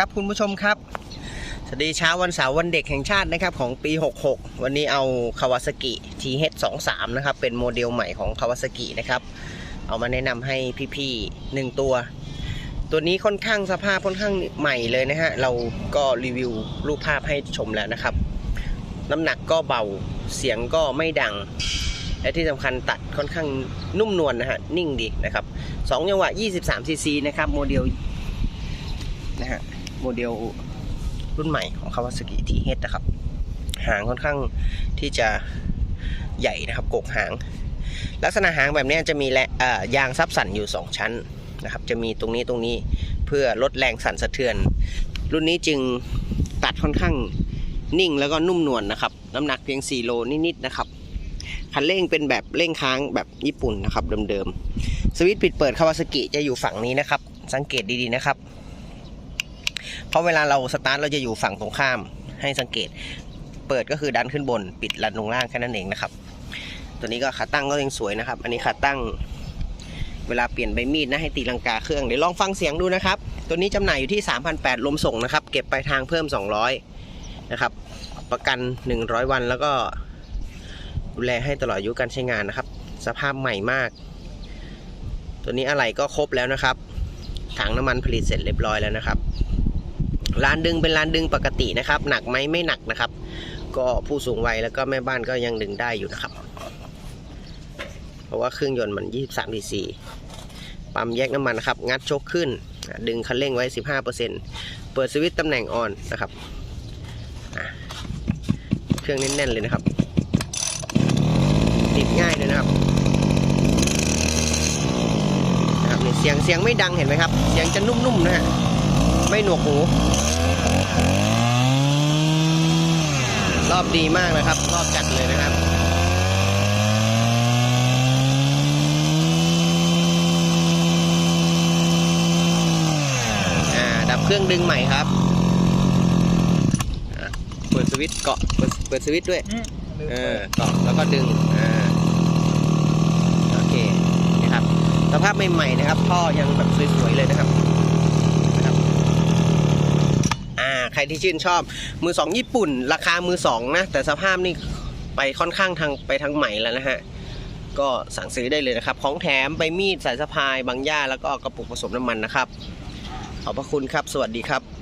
ครับคุณผู้ชมครับ สวัสดีเช้าวันเสาร์วันเด็กแห่งชาตินะครับของปี 66 วันนี้เอาคาวาซากิ TH23 นะครับ เป็นโมเดลใหม่ของคาวาซากินะครับ เอามาแนะนำให้พี่ๆหนึ่งตัว ตัวนี้ค่อนข้างสภาพค่อนข้างใหม่เลยนะฮะ เราก็รีวิวรูปภาพให้ชมแล้วนะครับ น้ำหนักก็เบาเสียงก็ไม่ดังและที่สำคัญตัดค่อนข้างนุ่มนวลนะฮะ นิ่งดีนะครับสองจังหวะ 23ซีซีนะครับ โมเดลนะฮะ โมเดลรุ่นใหม่ของ Kawasaki TH นะครับ หางค่อนข้างที่จะใหญ่นะครับกกหาง ลักษณะหางแบบนี้จะมีแยางซับสั่นอยู่ 2 ชั้นนะครับ จะมีตรงนี้ตรงนี้เพื่อลดแรงสั่นสะเทือน รุ่นนี้จึงตัดค่อนข้างนิ่งแล้วก็นุ่มนวลนะครับ น้ำหนักเพียง 4 โลนิดๆนะครับคันเร่งเป็นแบบเร่งค้างแบบญี่ปุ่นนะครับเดิมๆ สวิตช์ปิดเปิดคาวาซากิจะอยู่ฝั่งนี้นะครับ สังเกตดีๆนะครับ เพราะเวลาเราสตาร์ทเราจะอยู่ฝั่งตรงข้ามให้สังเกต เปิดก็คือดันขึ้นบน ปิดลันลงล่างแค่นั้นเองนะครับ ตัวนี้ก็ขาตั้งก็ยังสวยนะครับ อันนี้ขาตั้ง เวลาเปลี่ยนใบมีดนะให้ตีลังกาเครื่องเดี๋ยวลองฟังเสียงดูนะครับ ตัวนี้จำหน่ายอยู่ที่3,800ลมส่งนะครับ เก็บไปทางเพิ่ม 200นะครับ ประกัน 100 วันแล้วก็ดูแลให้ตลอดอายุการใช้งานนะครับ สภาพใหม่มาก ตัวนี้อะไรก็ครบแล้วนะครับ ถังน้ำมันผลิตเสร็จเรียบร้อยแล้วนะครับ ลานดึงเป็นลานดึงปกตินะครับ หนักไหมไม่หนักนะครับ ก็ผู้สูงวัยแล้วก็แม่บ้านก็ยังดึงได้อยู่นะครับ เพราะว่าเครื่องยนต์มัน 23 cc ปั๊มแยกน้ำมันนะครับ งัดโชคขึ้น ดึงคันเร่งไว้ 15%เปิดสวิตช์ตำแหน่งออนนะครับเครื่องแน่นๆเลยนะครับ ติดง่ายเลยนะครับนะครับเสียงเสียงไม่ดังเห็นไหมครับ เสียงจะนุ่มๆนะฮะ ไม่หนวกหู รอบดีมากนะครับ รอบจัดเลยนะครับอ่าดับเครื่องดึงใหม่ครับอะเปิดสวิตช์เกาะเปิดเปิดสวิตช์ด้วย เออเกาะแล้วก็ดึง อ่า โอเค นะครับ สภาพใหม่ๆนะครับ ท่อยังแบบสวยๆเลยนะครับนะครับ อ่า ใค รที่ชื่นชอบ มือสองญี่ปุ่น ราคามือสองนะ แต่สภาพนี่ไปค่อนข้างทางไปทางใหม่แล้วนะฮะ ก็สั่งซื้อได้เลยนะครับ ของแถมใบมีดสายสะพายบางหญ้าแล้วก็กระปุกผสมน้ำมันนะครับ ขอบพระคุณครับ สวัสดีครับ